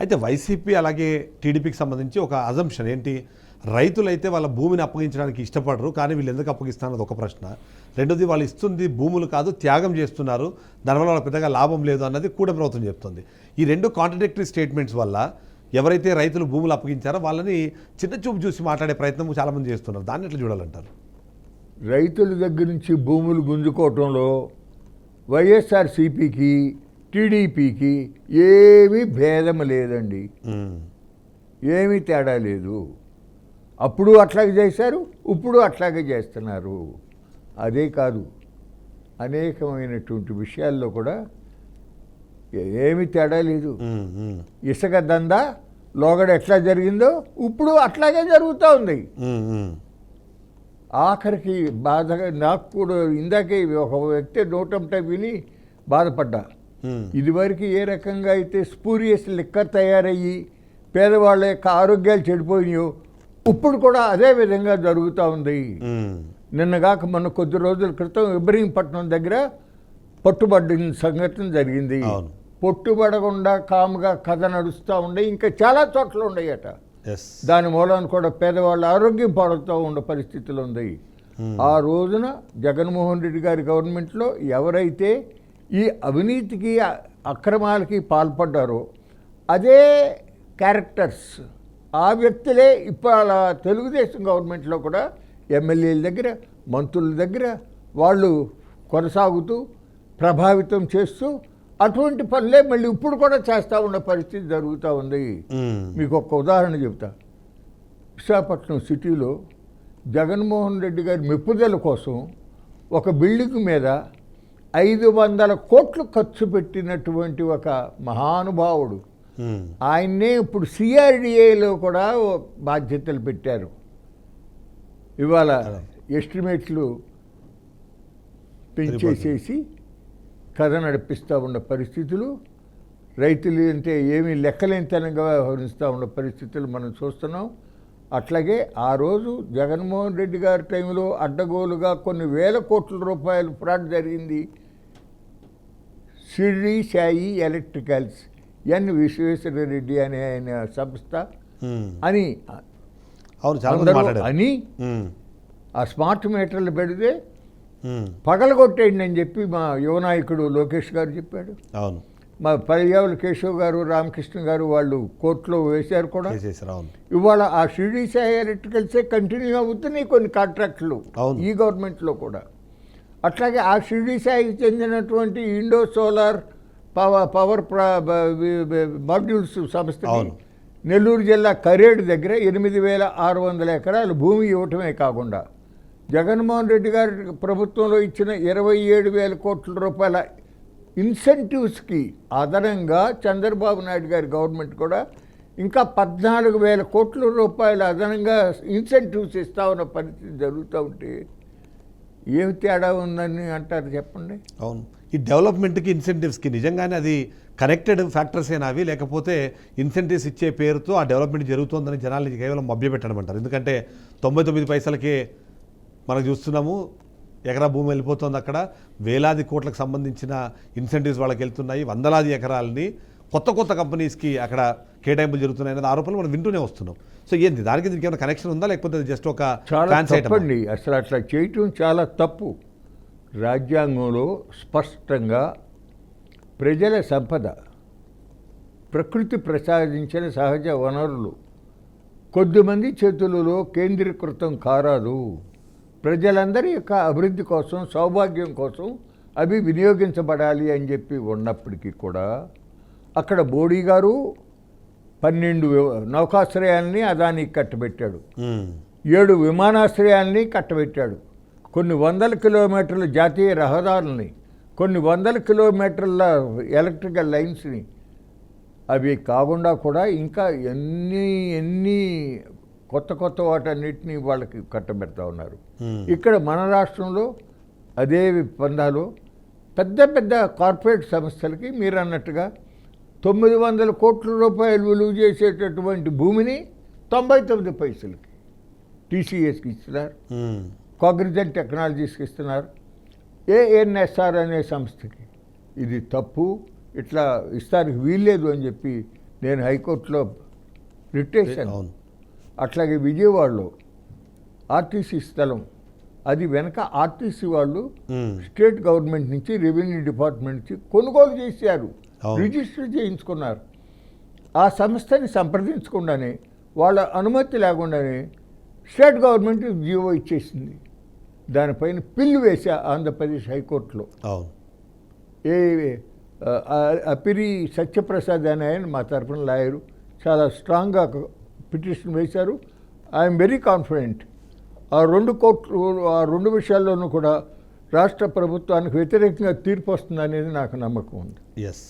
అయితే వైసీపీ అలాగే టీడీపీకి సంబంధించి ఒక అజంప్షన్ ఏంటి? రైతులైతే వాళ్ళ భూమిని అప్పగించడానికి ఇష్టపడరు కానీ వీళ్ళు ఎందుకు అప్పగిస్తున్నది ఒక ప్రశ్న. రెండోది వాళ్ళు ఇస్తుంది భూములు కాదు త్యాగం చేస్తున్నారు దానివల్ల వాళ్ళ పెద్దగా లాభం లేదు అన్నది కూడా ప్రభుత్వం చెప్తుంది. ఈ రెండు కాంట్రడిక్టరీ స్టేట్మెంట్స్ వల్ల ఎవరైతే రైతులు భూములు అప్పగించారో వాళ్ళని చిన్న చూపు చూసి మాట్లాడే ప్రయత్నం చాలామంది చేస్తున్నారు. దాన్ని ఎట్లా చూడాలంటారు? రైతుల దగ్గర నుంచి భూములు గుంజుకోవటంలో వైఎస్ఆర్సీపీకి టీడీపీకి ఏమీ భేదం లేదండి. ఏమీ తేడా లేదు. అప్పుడు అట్లాగే చేశారు ఇప్పుడు అట్లాగే చేస్తున్నారు. అదే కాదు అనేకమైనటువంటి విషయాల్లో కూడా ఏమీ తేడా లేదు. ఇసుక దందా లోగడ ఎట్లా జరిగిందో ఇప్పుడు అట్లాగే జరుగుతూ ఉంది. ఆఖరికి బాధగా నాకు కూడా ఇందాకే ఒక వ్యక్తి నోటంట విని బాధపడ్డా. ఇదివరకు ఏ రకంగా అయితే స్పూరియస్ లిక్కర్ తయారయ్యి పేదవాళ్ళ యొక్క ఆరోగ్యాలు చెడిపోయినాయో ఇప్పుడు కూడా అదే విధంగా జరుగుతూ ఉంది. నిన్నగాక మొన్న కొద్ది రోజుల క్రితం ఇబ్రహీంపట్నం దగ్గర పట్టుబడిన సంఘటన జరిగింది. పట్టుబడకుండా కాముగా కథ నడుస్తూ ఉండే ఇంకా చాలా చోట్ల ఎస్ దాని మూలాన కూడా పేదవాళ్ళ ఆరోగ్యం పాడుతూ ఉండే పరిస్థితులు ఉంది. ఆ రోజున జగన్మోహన్ రెడ్డి గారి గవర్నమెంట్లో ఎవరైతే ఈ అవినీతికి అక్రమాలకి పాల్పడ్డారో. అదే క్యారెక్టర్స్. ఆ వ్యక్తులే ఇవాళ తెలుగుదేశం గవర్నమెంట్లో కూడా ఎమ్మెల్యేల దగ్గర మంత్రుల దగ్గర వాళ్ళు కొనసాగుతూ ప్రభావితం చేస్తూ అటువంటి పనులే మళ్ళీ ఇప్పుడు కూడా చేస్తూ ఉన్న పరిస్థితి జరుగుతూ ఉంది. మీకు ఒక ఉదాహరణ చెప్తా. విశాఖపట్నం సిటీలో జగన్మోహన్ రెడ్డి గారి మెప్పుదల కోసం ఒక బిల్డింగ్ మీద ఐదు వందల కోట్లు ఖర్చు పెట్టినటువంటి ఒక మహానుభావుడు. ఆయన్నే ఇప్పుడు సిఆర్డిఏలో కూడా బాధ్యతలు పెట్టారు. ఇవాళ ఎస్టిమేట్లు పెంచేసేసి కథ నడిపిస్తూ ఉన్న పరిస్థితులు రైతులు అంటే ఏమీ లెక్కలేనితనంగా వ్యవహరిస్తూ ఉన్న పరిస్థితులు మనం చూస్తున్నాం. అట్లాగే ఆ రోజు జగన్మోహన్ రెడ్డి గారి టైంలో అడ్డగోలుగా కొన్ని వేల కోట్ల రూపాయలు ఫ్రాడ్ జరిగింది. షిర్డీ సాయి ఎలక్ట్రికల్స్ ఎన్ విశ్వేశ్వర రెడ్డి అనే ఆయన సంస్థ. అని అని ఆ స్మార్ట్ మీటర్లు పెడితే పగలగొట్టేయండి అని చెప్పి మా యువనాయకుడు లోకేష్ గారు చెప్పాడు. అవును. మా పర్యావళ కేశవ్ గారు రామకృష్ణ గారు వాళ్ళు కోర్టులో వేశారు కూడా ఇవాళ ఆ షిరిడి సాయి ఎలక్ట్రికల్సే కంటిన్యూ అవుతున్నాయి కొన్ని కాంట్రాక్టులు. ఈ గవర్నమెంట్లో కూడా అట్లాగే ఆ షిరిడి సాయికి చెందినటువంటి Indo solar power power modules అవును. నెల్లూరు జిల్లా కరేడు దగ్గర ఎనిమిది వేల ఆరు వందల ఎకరాలు భూమి ఇవ్వటమే కాకుండా జగన్మోహన్ రెడ్డి గారి ప్రభుత్వంలో ఇచ్చిన ఇరవై ఏడు వేల కోట్ల రూపాయల ఇన్సెంటివ్స్కి అదనంగా చంద్రబాబు నాయుడు గారి గవర్నమెంట్ కూడా ఇంకా పద్నాలుగు వేల కోట్ల రూపాయలు అదనంగా ఇన్సెంటివ్స్ ఇస్తా ఉన్న పరిస్థితి జరుగుతూ ఉంటే ఏమి తేడా ఉందని అంటారు చెప్పండి? అవును. ఈ డెవలప్మెంట్కి ఇన్సెంటివ్స్కి నిజంగానే అది కనెక్టెడ్ ఫ్యాక్టర్స్ అయినా అవి లేకపోతే ఇన్సెంటివ్స్ ఇచ్చే పేరుతో ఆ డెవలప్మెంట్ జరుగుతోందని జనాలు కేవలం మభ్యపెట్టడం అంటారు. ఎందుకంటే తొంభై తొమ్మిది పైసలకే మనం చూస్తున్నాము ఎకరా భూమి వెళ్ళిపోతుంది అక్కడ. వేలాది కోట్లకు సంబంధించిన ఇన్సెంటివ్స్ వాళ్ళకి వెళ్తున్నాయి. వందలాది ఎకరాలని కొత్త కొత్త కంపెనీస్కి అక్కడ కేటాయింపులు జరుగుతున్నాయి అనేది ఆరోపణలు మనం వింటూనే వస్తున్నాం. సో ఏంది దానికి దీనికి ఏమైనా కనెక్షన్ ఉందా? లేకపోతే జస్ట్ ఒక తప్పండి. అసలు అట్లా చేయటం చాలా తప్పు. రాజ్యాంగంలో స్పష్టంగా ప్రజల సంపద ప్రకృతి ప్రసాదించిన సహజ వనరులు. కొద్దిమంది చేతులలో కేంద్రీకృతం కారాదు. ప్రజలందరి యొక్క అభివృద్ధి కోసం సౌభాగ్యం కోసం అవి వినియోగించబడాలి అని చెప్పి ఉన్నప్పటికీ కూడా అక్కడ మోడీ గారు పన్నెండు నౌకాశ్రయాల్ని అదానికి కట్టబెట్టాడు. ఏడు విమానాశ్రయాల్ని కట్టబెట్టాడు. కొన్ని వందల కిలోమీటర్ల జాతీయ రహదారుల్ని కొన్ని వందల కిలోమీటర్ల ఎలక్ట్రికల్ లైన్స్ని. అవి కాకుండా కూడా ఇంకా ఎన్ని ఎన్ని కొత్త కొత్త వాటన్నిటిని వాళ్ళకి కట్టబెడతా ఉన్నారు. ఇక్కడ మన రాష్ట్రంలో అదే పందాలు పెద్ద పెద్ద కార్పొరేట్ సంస్థలకి మీరు అన్నట్టుగా తొమ్మిది వందల కోట్ల రూపాయలు విలువ చేసేటటువంటి భూమిని తొంభై తొమ్మిది పైసలకి టీసీఎస్కి ఇస్తున్నారు. కాగ్నిజెంట్ టెక్నాలజీస్కి ఇస్తున్నారు. ఏఎన్ఎస్ఆర్ అనే సంస్థకి ఇది తప్పు ఇట్లా ఇస్తానికి వీల్లేదు అని చెప్పి నేను హైకోర్టులో అవును. అట్లాగే విజయవాడలో ఆర్టీసీ స్థలం. అది వెనక ఆర్టీసీ వాళ్ళు స్టేట్ గవర్నమెంట్ నుంచి రెవెన్యూ డిపార్ట్మెంట్ నుంచి కొనుగోలు చేశారు. రిజిస్టర్ చేయించుకున్నారు. ఆ సంస్థని సంప్రదించకుండానే వాళ్ళ అనుమతి లేకుండానే స్టేట్ గవర్నమెంట్ జీవో ఇచ్చేసింది. దానిపైన పిల్లు వేశా ఆంధ్రప్రదేశ్ హైకోర్టులో. ఏ అపిరి సత్యప్రసాద్ అని ఆయన మా తరపున లాయరు. చాలా స్ట్రాంగ్గా పిటిషన్ వేశారు. I'm very confident. ఆ రెండు కోట్లు ఆ రెండు విషయాల్లోనూ కూడా రాష్ట్ర ప్రభుత్వానికి వ్యతిరేకంగా తీర్పు వస్తుందనేది నాకు నమ్మకం ఉంది. ఎస్